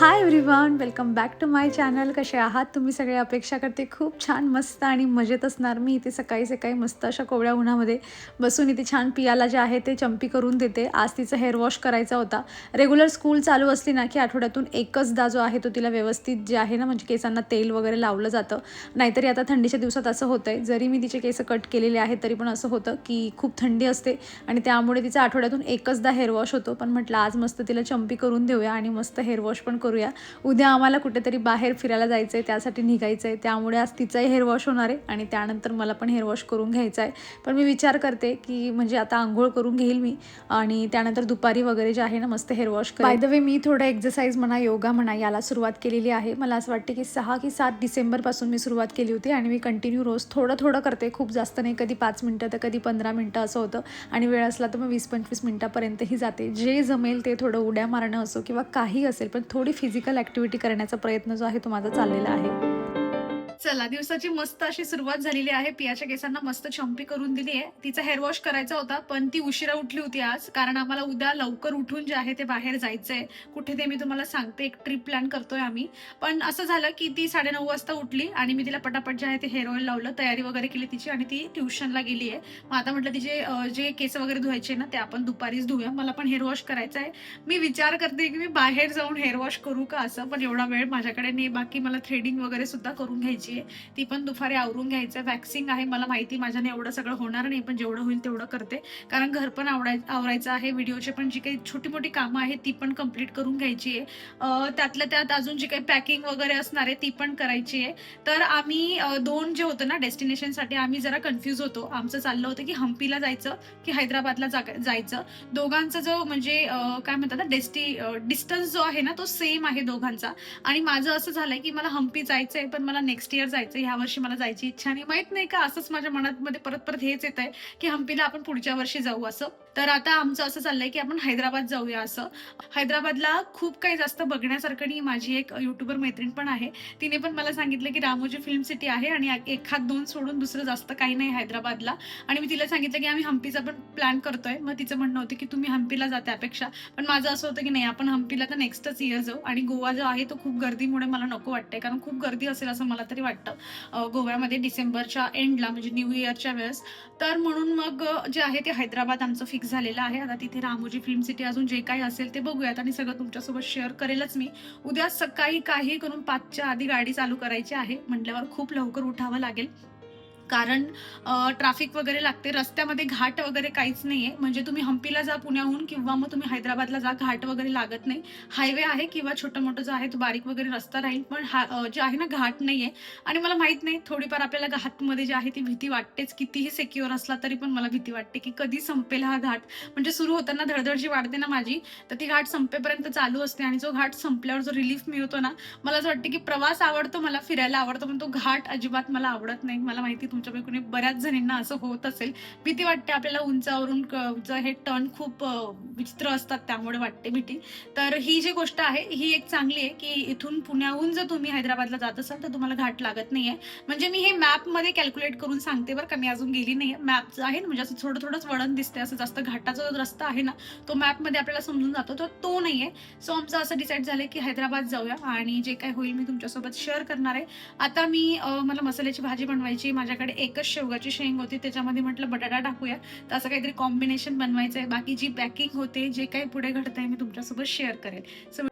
Hi everyone welcome back to my channel कसे आहात? तुम्ही सगळे अपेक्षा करते खूप छान मस्त आणि मजेत असणार. मी इथे सकाळी सकाळी मस्त अशा कोवळ्या उन्हामध्ये बसून इथे छान पियाला जे आहे ते चंपी करून देते. आज तिचं हेअर वॉश करायचा होता. रेग्युलर स्कूल चालू असली ना की आठवड्यातून एकचदा जो आहे तो तिला व्यवस्थित जे आहे ना म्हणजे केसांना तेल वगैरे लावलं जातं. नाहीतरी आता थंडीच्या दिवसात असं होतं आहे जरी मी तिचे केस कट केलेले आहेत तरी पण असं होतं की खूप थंडी असते आणि त्यामुळे तिचा आठवड्यातून एकचदा हेअर वॉश होतो. पण म्हटलं आज मस्त तिला चंपी करून देऊया आणि मस्त हेअर वॉश पण करूया. उद्या आम्हाला कुठेतरी बाहेर फिरायला जायचं आहे त्यासाठी निघायचं आहे त्यामुळे आज तिचाही हेअर वॉश होणार आहे आणि त्यानंतर मला पण हेअर वॉश करून घ्यायचा आहे पण मी विचार करते की म्हणजे आता आंघोळ करून घेईल मी आणि त्यानंतर दुपारी वगैरे जे आहे ना मस्त hair wash by the way मी थोडं एक्झरसाईज म्हणा योगा म्हणा याला सुरुवात केलेली आहे. मला असं वाटते की सहा की सात डिसेंबरपासून मी सुरुवात केली होती आणि मी कंटिन्यू रोज थोडं थोडं करते. खूप जास्त नाही कधी पाच मिनटं तर कधी पंधरा मिनटं असं होतं. आणि वेळ असला तर मग वीस पंचवीस मिनटापर्यंतही जाते. जे जमेल ते थोडं उड्या मारणं असो किंवा काही असेल पण थोडी फिजिकल ॲक्टिव्हिटी करण्याचा प्रयत्न जो आहे तो माझा चाललेला आहे. चला दिवसाची मस्त अशी सुरुवात झालेली आहे. पियाच्या केसांना मस्त चंपी करून दिली आहे. तिचा हेअर वॉश करायचा होता पण ती उशिरा उठली होती आज. कारण आम्हाला उद्या लवकर उठून जे आहे ते बाहेर जायचंय. कुठे ते मी तुम्हाला सांगते एक ट्रिप प्लॅन करतोय आम्ही. पण असं झालं की ती साडेनऊ वाजता उठली आणि मी तिला पटापट जे आहे ते हेअर ऑइल लावलं तयारी वगैरे केली तिची आणि ती ट्युशनला गेली आहे. मग आता म्हटलं तिचे जे केस वगैरे धुवायचे ना ते आपण दुपारीच धुऊया. मला पण हेअर वॉश करायचं आहे मी विचार करते की मी बाहेर जाऊन हेअर वॉश करू का असं पण एवढा वेळ माझ्याकडे नाही. बाकी मला थ्रेडिंग वगैरे सुद्धा करून घ्यायची आहे ती पण दुपारी आवरून घ्यायचं. वॅक्सिंग आहे मला माहिती माझ्याने एवढं सगळं होणार नाही पण जेवढं होईल तेवढं करते. कारण घर पण आवडाय आवरायचं आहे व्हिडिओचे पण जी काही छोटी मोठी कामं आहेत ती पण कंप्लीट करून घ्यायची आहे. त्यातल्या त्यात अजून जी काही पॅकिंग वगैरे असणार आहे ती पण करायची आहे. तर आम्ही दोन जे होतं ना डेस्टिनेशनसाठी आम्ही जरा कन्फ्यूज होतो. आमचं चाललं होतं की हम्पीला जायचं की हैदराबादला जायचं. दोघांचा जो म्हणजे काय म्हणतात ना डेस्टी डिस्टन्स जो आहे ना तो सेम आहे दोघांचा. आणि माझं असं झालंय की मला हम्पी जायचंय पण मला नेक्स्ट इयर जायचं ह्या वर्षी मला जायची इच्छा नाही. माहीत नाही का? असंच माझ्या मनात मध्ये परत परत हेच येत आहे की हम्पीला आपण पुढच्या वर्षी जाऊ असं. तर आता आमचं असं चाललंय की आपण हैदराबाद जाऊया असं. हैदराबादला खूप काही जास्त बघण्यासारखं नाही. माझी एक युट्यूबर मैत्रीण पण आहे. तिने पण मला सांगितलं की रामोजी फिल्म सिटी आहे आणि एखाद दोन सोडून दुसरं जास्त काही नाही हैदराबादला. आणि मी तिला सांगितलं की आम्ही हम्पीचा पण प्लॅन करतोय. मग तिचं म्हणणं होतं की तुम्ही हम्पीला जा अपेक्षा पण माझं असं होतं की नाही आपण हम्पीला तर नेक्स्टच इयर जाऊ. आणि गोवा जो आहे तो खूप गर्दीमुळे मला नको वाटतंय. कारण खूप गर्दी असेल असं मला तरी वाटतं. गोव्यामध्ये डिसेंबरच्या एंडला म्हणजे न्यू इयरच्या वेळेस. तर म्हणून मग जे आहे ते हैदराबाद आमचं फिक्स झालेलं आहे. आता तिथे रामोजी फिल्म सिटी अजून जे काही असेल ते बघूयात आणि सगळं तुमच्यासोबत शेअर करेलच मी. उद्या सकाळी काही करून पाचच्या आधी गाडी चालू करायची आहे. म्हटल्यावर खूप लवकर उठावं लागेल. कारण ट्रॅफिक वगैरे लागते. रस्त्यामध्ये घाट वगैरे काहीच नाही आहे म्हणजे तुम्ही हम्पीला जा पुण्याहून किंवा मग तुम्ही हैदराबादला जा घाट वगैरे लागत नाही. हायवे आहे किंवा छोटं मोठं जो आहे तो बारीक वगैरे रस्ता राहील. पण हा जे आहे ना घाट नाही आहे आणि मला माहीत नाही थोडीफार आपल्याला घाटमध्ये जे आहे ती भीती वाटतेच. कितीही सेक्युअर असला तरी पण मला भीती वाटते की कधी संपेल हा घाट. म्हणजे सुरू होताना धडधड जी वाढते ना माझी. तर ती घाट संपेपर्यंत चालू असते. आणि जो घाट संपल्यावर जो रिलीफ मिळतो ना मला असं वाटतं की प्रवास आवडतो मला फिरायला आवडतो पण तो घाट अजिबात मला आवडत नाही. मला माहिती तुमच्यापैकी बऱ्याच जणींना असं होत असेल. भीती वाटते आपल्याला उंचावरून क- हे टर्न खूप विचित्र असतात त्यामुळे वाटते भीती. तर ही जी गोष्ट आहे ही एक चांगली आहे की इथून पुण्याहून जर तुम्ही हैदराबादला जात असाल तर तुम्हाला घाट लागत नाहीये. म्हणजे मी हे मॅपमध्ये कॅल्क्युलेट करून सांगते बरं का मी अजून गेली नाही मॅप जो आहे ना म्हणजे असं थोडं थोडंच वळण दिसते असं जास्त घाटाचा जो रस्ता आहे ना तो मॅपमध्ये आपल्याला समजून जातो. तर तो नाहीये. सो आमचं असं डिसाईड झालं की हैदराबाद जाऊया आणि जे काय होईल मी तुमच्यासोबत शेअर करणार आहे. आता मी मला मसाल्याची भाजी बनवायची माझ्याकडे एकच शेवगाची शेंग होती त्याच्यामध्ये म्हटलं बटाटा टाकूया. तर असं काहीतरी कॉम्बिनेशन बनवायचं आहे बाकी जी पॅकिंग होते जे काही पुढे घडतंय मी तुमच्यासोबत शेअर करेल सो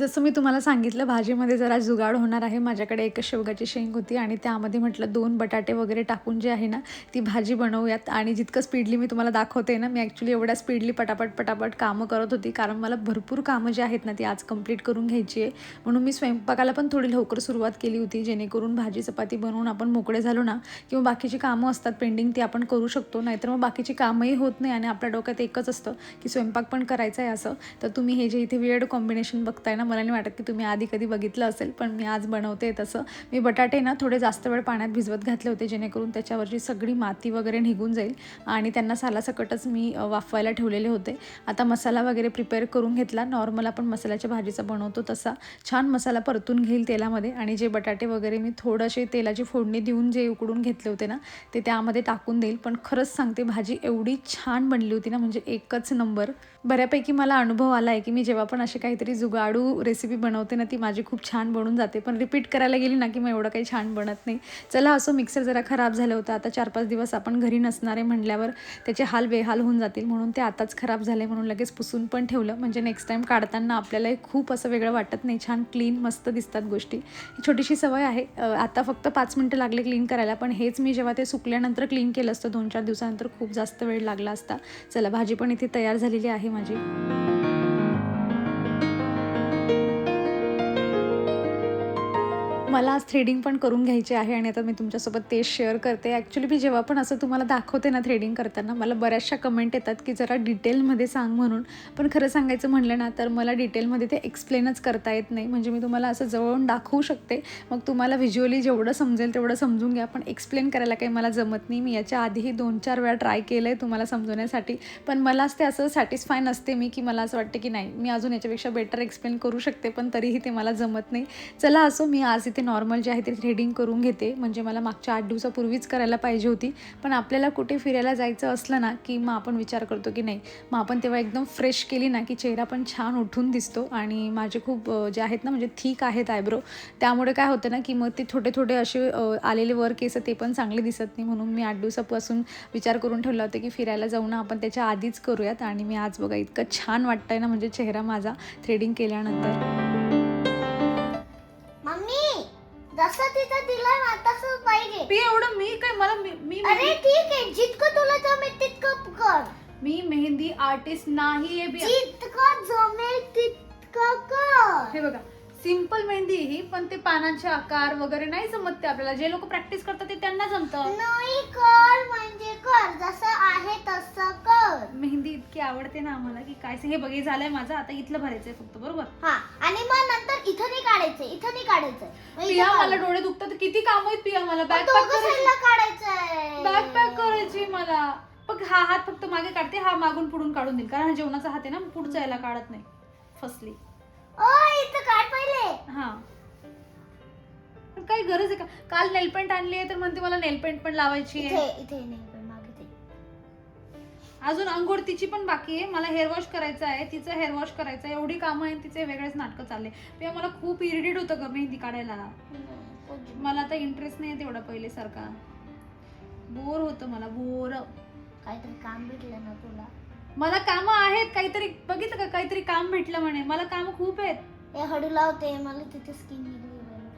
जसं मी तुम्हाला सांगितलं भाजीमध्ये जरा जुगाड होणार आहे. माझ्याकडे एक शेवगाची शेंग होती आणि त्यामध्ये म्हटलं दोन बटाटे वगैरे टाकून जे आहे ना ती भाजी बनवूयात. आणि जितकं स्पीडली मी तुम्हाला दाखवते ना मी ॲक्च्युली एवढ्या स्पीडली पटापट पटापट कामं करत होती. कारण मला भरपूर कामं जी आहेत ना ती आज कंप्लीट करून घ्यायची आहे. म्हणून मी स्वयंपाकाला पण थोडी लवकर सुरुवात केली होती जेणेकरून भाजी चपाती बनवून आपण मोकळे झालो ना किंवा बाकीची कामं असतात पेंडिंग ती आपण करू शकतो. नाहीतर मग बाकीची कामंही होत नाही आणि आपल्या डोक्यात एकच असतं की स्वयंपाक पण करायचा आहे असं. तर तुम्ही हे जे इथे वेळ कॉम्बिनेशन बघताय ना मला नाही वाटत की तुम्ही आधी कधी बघितलं असेल पण मी आज बनवते तसं. मी बटाटे ना थोडे जास्त वेळ पाण्यात भिजवत घातले होते जेणेकरून त्याच्यावरची सगळी माती वगैरे निघून जाईल आणि त्यांना सालासकटच मी वाफवायला ठेवलेले होते. आता मसाला वगैरे प्रिपेअर करून घेतला नॉर्मल आपण मसाल्याच्या भाजीचा बनवतो तसा. छान मसाला परतून घेईल तेलामध्ये आणि जे बटाटे वगैरे मी थोडंसे तेलाची फोडणी देऊन जे उकडून घेतले होते ना ते त्यामध्ये टाकून देईल. पण खरंच सांगते भाजी एवढी छान बनली होती ना म्हणजे एकच नंबर. बऱ्यापैकी मला अनुभव आला आहे की मी जेव्हा पण अशी काहीतरी जुगाडू रेसिपी बनवते ना ती माझी खूप छान बनून जाते. पण रिपीट करायला गेली ना की मग एवढं काही छान बनत नाही. चला असं मिक्सर जरा खराब झालं होतं. आता चार पाच दिवस आपण घरी नसणारे म्हणल्यावर त्याचे हाल बेहाल होऊन जातील म्हणून ते आताच खराब झाले म्हणून लगेच पुसून पण ठेवलं. म्हणजे नेक्स्ट टाईम काढताना आपल्याला खूप असं वेगळं वाटत नाही. छान क्लीन मस्त दिसतात गोष्टी. ही छोटीशी सवय आहे. आता फक्त पाच मिनटं लागले क्लीन करायला पण हेच मी जेव्हा ते सुकल्यानंतर क्लीन केलं असतं दोन चार दिवसानंतर खूप जास्त वेळ लागला असता. चला भाजी पण इथे तयार झालेली आहे. माझी. मला आज थ्रेडिंग पण करून घ्यायची आहे आणि आता मी तुमच्यासोबत ते शेअर करते. ॲक्च्युली मी जेव्हा पण असं तुम्हाला दाखवते ना थ्रेडिंग करताना मला बऱ्याचशा कमेंट येतात की जरा डिटेलमध्ये सांग म्हणून. पण खरं सांगायचं म्हणलं ना तर मला डिटेलमध्ये ते एक्सप्लेनच करता येत नाही. म्हणजे मी तुम्हाला असं जवळून दाखवू शकते. मग तुम्हाला व्हिज्युअली जेवढं समजेल तेवढं समजून घ्या. पण एक्सप्लेन करायला काही मला जमत नाही. मी याच्या आधीही दोन चार वेळा ट्राय केलं आहे तुम्हाला समजवण्यासाठी. पण मलाच ते असं सॅटिस्फाय नसते मी की मला असं वाटतं की नाही मी अजून याच्यापेक्षा बेटर एक्सप्लेन करू शकते पण तरीही ते मला जमत नाही. चला असो मी आज इथे ते नॉर्मल जे आहे ते थ्रेडिंग करून घेते. म्हणजे मला मागच्या आठ दिवसापूर्वीच करायला पाहिजे होती. पण आपल्याला कुठे फिरायला जायचं असलं ना की मग आपण विचार करतो की नाही. मग आपण तेव्हा एकदम फ्रेश केली ना की चेहरा पण छान उठून दिसतो. आणि माझे खूप जे आहेत ना म्हणजे थीक आहेत आयब्रो त्यामुळे काय होतं ना की मग ते थोडे थोडे असे आलेले वर केस ते पण चांगले दिसत नाही. म्हणून मी आठ दिवसापासून विचार करून ठेवला होता की फिरायला जाऊ ना आपण त्याच्या आधीच करूयात. आणि मी आज बघा इतकं छान वाटतंय ना म्हणजे चेहरा माझा थ्रेडिंग केल्यानंतर. जसं तिथं दिलं ना तसंच पाहिजे. मी एवढं मी काय मला मी मी अरे ठीक आहे जितकं तुला जमेल तितकं कर. मी मेहंदी आर्टिस्ट नाही आहे जितकं जमेल तितकं कर. हे बघा सिंपल मेहंदी ही पण ते पानांचे आकार वगैरे नाही जमत ते आपल्याला. जे लोक प्रॅक्टिस करतात ते त्यांना जमतं. नाही कर म्हणजे कर. जसं आहे तसं कर. मेहंदी इतकी आवडते ना आम्हाला की काय हे बघ झालंय माझं आता इथलं भरायचंय फक्त बरोबर? हा आणि मग नंतर इथं नाही काढायचंय इथं नाही काढायचंय. पिया मला. डोळे दुखतात किती काम आहेत पिया मला? मग बॅग दोघं पॅक करायची. साईडला काढायचंय. बॅग पॅक करायची मला. पण हा हात फक्त मागे काढते हा मागून पुढून काढून देईल. कारण हा जेवणाचा हात आहे ना पुढचा याला काढत नाही. फसली. ओ इथं काढ. हा. पण काही गरज आहे का? काल नेलपेंट आणली आहे तर म्हणते मला नेलपेंट पण लावायची आहे. इथे इथे नाही पण मागे ते. अजून अंघोळ तिची पण बाकी आहे. मला हेअर वॉश करायचं आहे. तिचं हेअर वॉश करायचं आहे. एवढी कामं आहेत तिचे वेगळेच नाटकं चालले. तेव्हा मला खूप इरिटेट होतं ग मेहंदी काढायला. मला आता इंटरेस्ट नाही आहे तेवढा पहिले सारखा बोर होतं मला बोर काहीतरी काम भेटलं ना तुला? मला कामं आहेत काहीतरी बघितलं का? काहीतरी काम भेटलं म्हणे. मला कामं खूप आहेत. हे हडू लावते मला तिथे स्किन निघली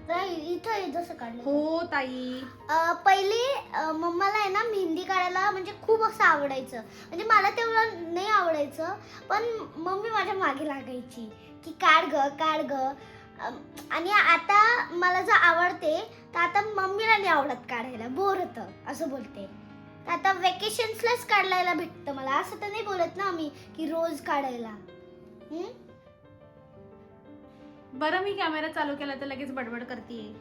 तर इथं जसं काढलं हो ताई. अं, पहिले अं, मम्माला आहे ना मेहंदी काढायला म्हणजे खूप असं आवडायचं. म्हणजे मला तेवढं नाही आवडायचं पण मम्मी माझ्या मागे लागायची की काढ ग काढ ग. अं, आणि आता मला जर आवडते तर आता मम्मीला नाही आवडत काढायला बोर होतं असं बोलते. तर आता वेकेशन्सलाच काढायला भेटतं मला असं तर नाही बोलत ना आम्ही की रोज काढायला. हम्म? बरं मी कॅमेरा चालू केला तर लगेच बडबड करते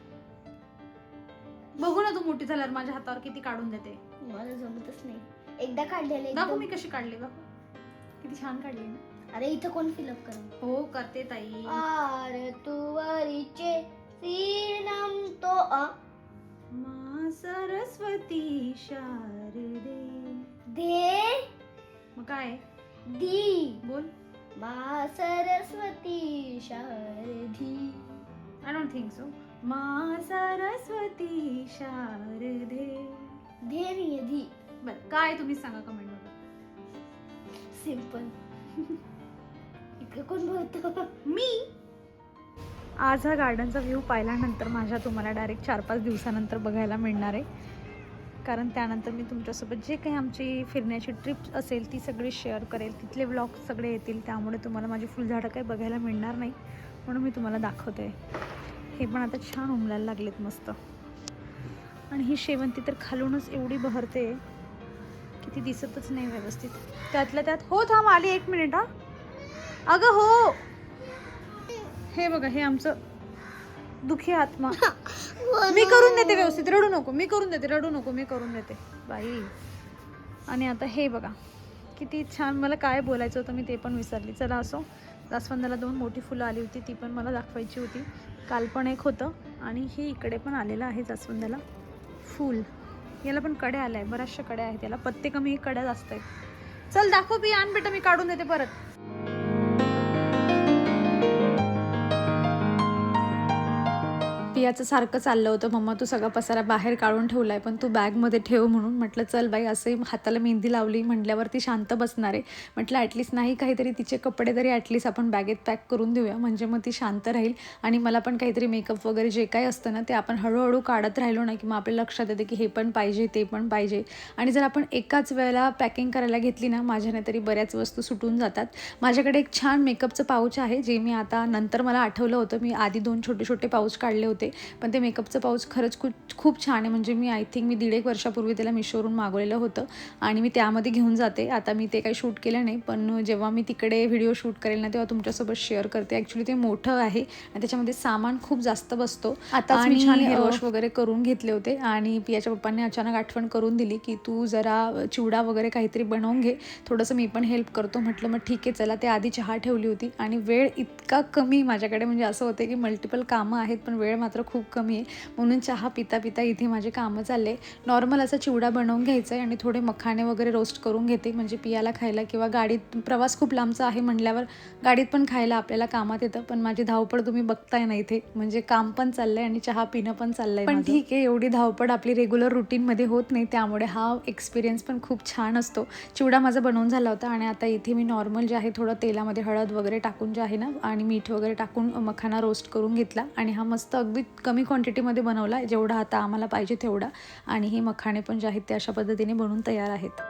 बघू ना तू मोठी झाल्यावर माझ्या हातावर किती काढून देते. मला जमतच नाही. एकदा काढलेलं दाखव मी कशी काढली बघ. किती छान काढली ना. अरे इथं कोण फिलअप करेल? हो करते ताई. आर तुवरीचे सीनम तो अ? मा सरस्वती शारदे. दे. मग काय? दी. बोल. मा Saraswati Sharade I don't think so मा सरस्वती शारदे धे नाही आहे, धी बर काय तुम्ही सांगा कमेंटमध्ये. सिंपल इकडे कोण बोलतो? मी. आज हा गार्डनचा व्ह्यू पाहिल्यानंतर माझ्या तुम्हाला डायरेक्ट चार पाच दिवसानंतर बघायला मिळणार आहे. कारण त्यानंतर मी तुमच्यासोबत जे काही आमची फिरण्याची ट्रिप असेल ती सगळी शेअर करेल. तिथले व्लॉग सगळे येतील त्यामुळे तुम्हाला माझी फुलझाडं काही बघायला मिळणार नाही म्हणून मी तुम्हाला दाखवते. हे पण आता छान उमलायला लागलेत मस्त. आणि ही शेवंती तर खालूनच एवढी बहरते की ती दिसतच नाही व्यवस्थित. त्यातल्या त्यात हो थांब आली एक मिनिट हा. अगं हो. हे बघा हे आमचं दुखी आत्मा. मी करून देते व्यवस्थित रडू नको मी करून देते रडू नको मी करून देते. बाई. आणि आता हे बघा किती छान मला काय बोलायचं होतं मी ते पण विसरली. चला असो जास्वंदाला दोन मोठी फुलं आली होती ती पण मला दाखवायची होती. काल पण एक होतं आणि हे इकडे पण आलेलं आहे जास्वंदाला. फूल. याला पण कड्या आल्या आहे बऱ्याचशा कड्या आहेत याला. पत्ते कमी कड्या जास्त आहेत. चल दाखव बी आण बेटा मी काढून देते परत. याचं सारखं चाललं होतं. मम्मा तू सगळा पसारा बाहेर काढून ठेवलाय पण तू बॅगमध्ये ठेव म्हणून. म्हटलं चल बाई असे हाताला मेहंदी लावली म्हटल्यावर ती शांत बसणार. आहे म्हटलं ॲटलिस्ट नाही काहीतरी तिचे कपडे तरी ॲटलिस्ट आपण बॅगेत पॅक करून देऊया. म्हणजे मग ती शांत राहील आणि मला पण काहीतरी मेकअप वगैरे जे काही असतं ना ते आपण हळूहळू काढत राहिलो ना की मग आपल्या लक्षात येते की हे पण पाहिजे ते पण पाहिजे. आणि जर आपण एकाच वेळेला पॅकिंग करायला घेतली ना माझ्याने तरी बऱ्याच वस्तू सुटून जातात. माझ्याकडे एक छान मेकअपचं पाऊच आहे जे मी आता नंतर मला आठवलं होतं. मी आधी दोन छोटे छोटे पाऊच काढले होते. पण ते मेकअपचं पाऊच खरंच खूप खूप छान आहे. म्हणजे मी आय थिंक मी दीड एक वर्षापूर्वी त्याला मिशोवरून मागवलेलं होतं आणि मी त्यामध्ये घेऊन जाते. आता मी ते काही शूट केलं नाही पण जेव्हा मी तिकडे व्हिडिओ शूट करेल ना तेव्हा तुमच्यासोबत शेअर करते. ॲक्च्युली ते मोठं आहे आणि त्याच्यामध्ये सामान खूप जास्त बसतो. आता आणि, छान अ, हेअर वॉश वगैरे करून घेतले होते आणि पियाच्या पप्पांनी अचानक आठवण करून दिली की तू जरा चिवडा वगैरे काहीतरी बनवून घे. थोडंसं मी पण हेल्प करतो. म्हटलं मग ठीक आहे चला. ते आधी चहा ठेवली होती आणि वेळ इतका कमी माझ्याकडे. म्हणजे असं होते की मल्टिपल कामं आहेत पण वेळ मात्र खूप कमी आहे. म्हणून चहा पिता पिता इथे माझे कामं चालले. नॉर्मल असा चिवडा बनवून घ्यायचा आहे आणि थोडे मखाणे वगैरे रोस्ट करून घेते. म्हणजे पियाला खायला किंवा गाडीत प्रवास खूप लांबचा आहे म्हटल्यावर गाडीत पण खायला आपल्याला कामात येतं. पण माझी धावपळ तुम्ही बघताय ना इथे. म्हणजे काम पण चाललंय आणि चहा पिणं पण चाललंय पण ठीक आहे एवढी धावपळ आपली रेग्युलर रुटीनमध्ये होत नाही. त्यामुळे हा एक्सपिरियन्स पण खूप छान असतो. चिवडा माझा बनवून झाला होता आणि आता इथे मी नॉर्मल जे आहे थोडं तेलामध्ये हळद वगैरे टाकून जे आहे ना आणि मीठ वगैरे टाकून मखाना रोस्ट करून घेतला. आणि हा मस्त अगदी कमी क्वांटिटीमध्ये बनवला जेवढा आता आम्हाला पाहिजे तेवढा. आणि हे मखाणे पण जे आहेत ते अशा पद्धतीने बनवून तयार आहेत.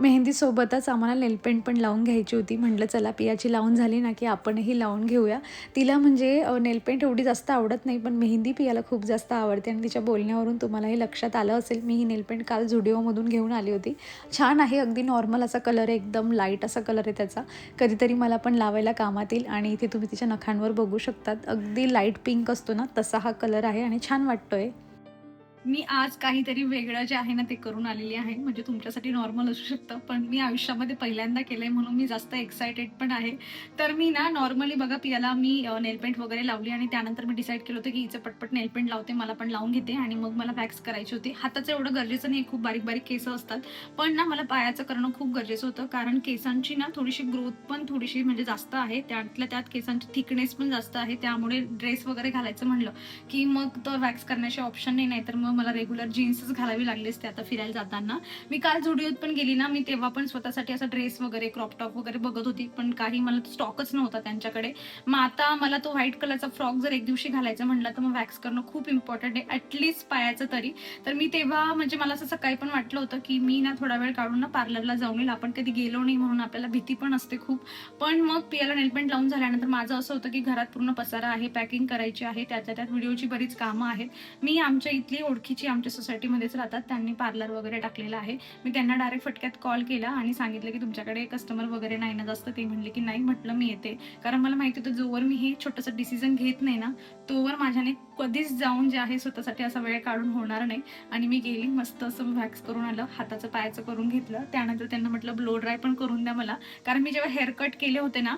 मेहंदीसोबतच आम्हाला नेलपेंट पण लावून घ्यायची होती. म्हटलं चला पियाची लावून झाली ना की आपणही लावून घेऊया. तिला म्हणजे नेलपेंट एवढी जास्त आवडत नाही पण मेहंदी पियाला खूप जास्त आवडते आणि तिच्या बोलण्यावरून तुम्हालाही लक्षात आलं असेल मी ही नेलपेंट काल झुडिओमधून घेऊन आली होती. छान आहे अगदी नॉर्मल असा कलर आहे एकदम लाइट असा कलर आहे त्याचा. कधीतरी मला पण लावायला कामात येईल आणि इथे तुम्ही तिच्या नखांवर बघू शकतात. अगदी लाइट पिंक असतो ना तसा हा कलर आहे आणि छान वाटतो आहे मी आज काहीतरी वेगळं जे आहे ना ते करून आलेली आहे. म्हणजे तुमच्यासाठी नॉर्मल असू शकतं पण मी आयुष्यामध्ये पहिल्यांदा केलंय म्हणून मी जास्त एक्सायटेड पण आहे. तर मी ना नॉर्मली बघा पियाला मी नेलपेंट वगैरे लावली आणि त्यानंतर मी डिसाईड केलं होतं की हिचं पटपट नेलपेंट लावते मला पण लावून घेते आणि मग मला वॅक्स करायची होती. हाताचं एवढं गरजेचं नाही खूप बारीक बारीक केस असतात. पण ना मला पायाचं करणं खूप गरजेचं होतं कारण केसांची ना थोडीशी ग्रोथ पण थोडीशी म्हणजे जास्त आहे. त्यातल्या त्यात केसांची थिकनेस पण जास्त आहे. त्यामुळे ड्रेस वगैरे घालायचं म्हणलं की मग तो वॅक्स करण्याचे ऑप्शन नाही नाहीतर मग मला रेग्युलर जीन्सच घालावी लागली असते आता फिरायला जाताना. मी काल झुडिओत पण गेली ना मी तेव्हा पण स्वतःसाठी असा ड्रेस वगैरे क्रॉप टॉप वगैरे बघत होती पण काही मला स्टॉकच नव्हता त्यांच्याकडे. मग आता मला तो व्हाईट कलरचा फ्रॉक जर एक दिवशी घालायचा म्हटलं तर मग वॅक्स करणं खूप इम्पॉर्टंट आहे ॲटलिस्ट पायाचं तरी. तर मी तेव्हा म्हणजे मला असं सकाळी पण वाटलं होतं की मी ना थोडा वेळ काढून ना पार्लरला जाऊन येईल. आपण कधी गेलो नाही म्हणून आपल्याला भीती पण असते खूप. पण मग पियाला नेलपेंट लावून झाल्यानंतर माझं असं होतं की घरात पूर्ण पसारा आहे पॅकिंग करायची आहे त्याच्या त्यात व्हिडिओची बरीच कामं आहेत. मी आमच्या इथली ओळखीची आमच्या सोसायटीमध्येच राहतात. त्यांनी पार्लर वगैरे टाकलेलं आहे. मी त्यांना डायरेक्ट फटक्यात कॉल केला आणि सांगितलं की तुमच्याकडे कस्टमर वगैरे नाही ना जास्त. ते म्हणले की नाही म्हटलं मी येते. कारण मला माहिती होतं जोवर मी हे छोटंसं डिसिजन घेत नाही ना तोवर माझ्याने कधीच जाऊन जे आहे स्वतःसाठी असा वेळ काढून होणार नाही. आणि मी गेली मस्त असं वॅक्स करून आलं हाताचं पायाचं करून घेतलं. त्यानंतर त्यांना म्हटलं ब्लो ड्राय पण करून द्या मला. कारण मी जेव्हा हेअर कट केले होते ना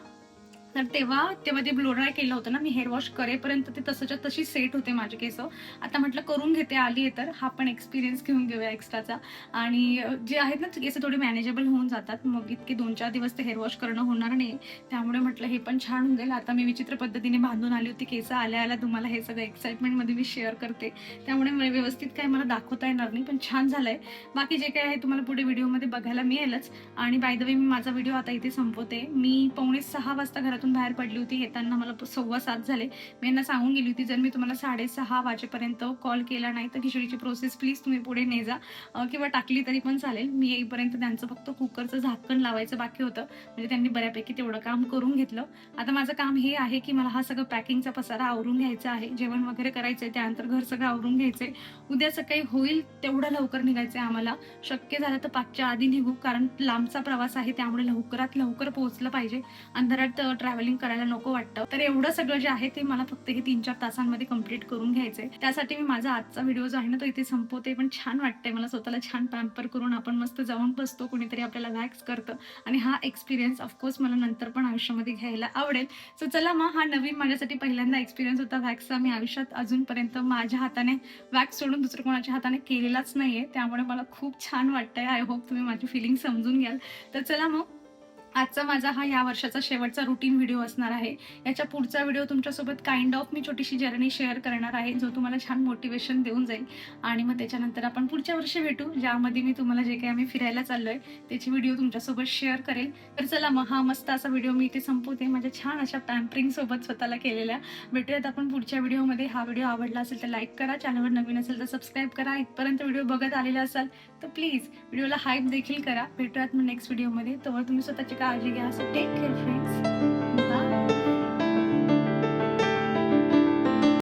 तर तेव्हा तेव्हा ते ब्लो ड्राय केलं होतं ना मी हेअर वॉश करेपर्यंत ते तसंच्या तशी सेट होते माझे केस. आता म्हटलं करून घेते आली आहे तर हा पण एक्सपिरियन्स घेऊन घेऊया एक्स्ट्राचा आणि जे आहेत ना केस थोडे मॅनेजेबल होऊन जातात. मग इतके दोन चार दिवस ते हेअर वॉश करणं होणार नाही. त्यामुळे म्हटलं हे पण छान होऊन जाईल. आता मी विचित्र पद्धतीने बांधून आली होती केस. आल्या आल्या तुम्हाला हे सगळं एक्साइटमेंटमध्ये मी शेअर करते. त्यामुळे व्यवस्थित काय मला दाखवता येणार नाही पण छान झालंय. बाकी जे काय आहे तुम्हाला पुढे व्हिडिओमध्ये बघायला मिळेलच. आणि बाय द वे मी माझा व्हिडिओ आता इथे संपवते. मी पावणे सहा वाजता घरात घरातून बाहेर पडली होती. येताना मला सव्वा सात झाले. मी यांना सांगून गेली होती जर मी तुम्हाला साडेसहा वाजेपर्यंत कॉल केला नाही तर खिचडीची प्रोसेस प्लीज तुम्ही पुढे ने जा किंवा टाकली तरी पण चालेल. मी येईपर्यंत त्यांचं फक्त कुकरचं झाकण लावायचं बाकी होतं. म्हणजे त्यांनी बऱ्यापैकी तेवढं काम करून घेतलं. आता माझं काम हे आहे की मला हा सगळं पॅकिंगचा पसारा आवरून घ्यायचा आहे. जेवण वगैरे करायचं आहे त्यानंतर घर सगळं आवरून घ्यायचं आहे उद्या सकाळी होईल तेवढं लवकर निघायचं आहे आम्हाला. शक्य झालं तर पाचच्या आधी निघू कारण लांबचा प्रवास आहे त्यामुळे लवकरात लवकर पोहोचलं पाहिजे. अंधारात ट्रॅव्हलिंग करायला नको वाटतं. तर एवढं सगळं जे आहे ते मला फक्त हे तीन चार तासांमध्ये कंप्लीट करून घ्यायचंय. त्यासाठी मी माझा आजचा व्हिडिओ जो आहे ना तो इथे संपवते. पण छान वाटतंय. मला स्वतःला छान पॅम्पर करून आपण मस्त जाऊन बसतो कोणीतरी आपल्याला वॅक्स करतं. आणि हा एक्सपिरियन्स ऑफकोर्स मला नंतर पण आयुष्यामध्ये घ्यायला आवडेल. सो चला मग हा नवीन माझ्यासाठी पहिल्यांदा एक्सपिरियन्स होता वॅक्सचा मी आयुष्यात अजूनपर्यंत माझ्या हाताने वॅक्स सोडून दुसरं कोणाच्या हाताने केलेलाच नाहीये. त्यामुळे मला खूप छान वाटतंय. आय होप तुम्ही माझी फिलिंग समजून घ्याल. तर चला मग आजचा माझा हा या वर्षाचा शेवटचा रुटीन व्हिडिओ असणार आहे. याच्या पुढचा व्हिडिओ तुमच्यासोबत काइंड ऑफ मी छोटीशी जर्नी शेअर करणार आहे जो तुम्हाला छान मोटिवेशन देऊन जाईल. आणि मग त्याच्यानंतर आपण पुढच्या वर्षी भेटू ज्यामध्ये मी तुम्हाला जे काही आम्ही फिरायला चाललो आहे त्याची व्हिडिओ तुमच्यासोबत शेअर करेल. तर चला मग हा मस्त असा व्हिडिओ मी इथे संपवते. माझ्या छान अशा पॅम्परिंगसोबत स्वतःला केलेल्या. भेटूयात आपण पुढच्या व्हिडिओमध्ये हा व्हिडिओ आवडला असेल तर लाईक करा. चॅनलवर नवीन असेल तर सबस्क्राईब करा. इथपर्यंत व्हिडिओ बघत आलेला असाल तर प्लीज व्हिडिओला हाईप देखील करा. भेटूयात मग नेक्स्ट व्हिडिओमध्ये तोवर तुम्ही स्वतःची काळजी घ्या सो टेक केअर फ्रेंड्स